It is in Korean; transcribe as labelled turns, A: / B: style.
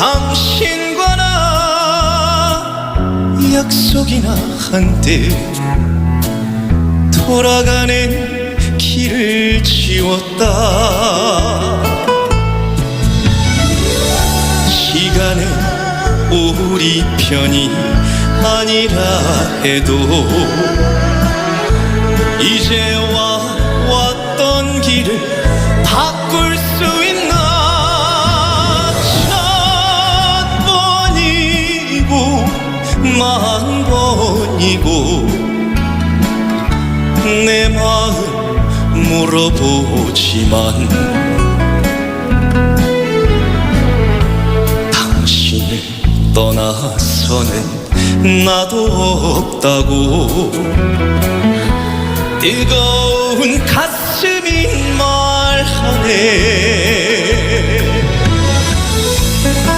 A: 당신과 나 약속이나 한때 돌아가는 길을 지웠다. 시간은 우리 편이 아니라 해도 이제와 왔던 길을 바 만 번이고 내 마음 물어보지만 당신을 떠나서는 나도 없다고 뜨거운 가슴이 말하네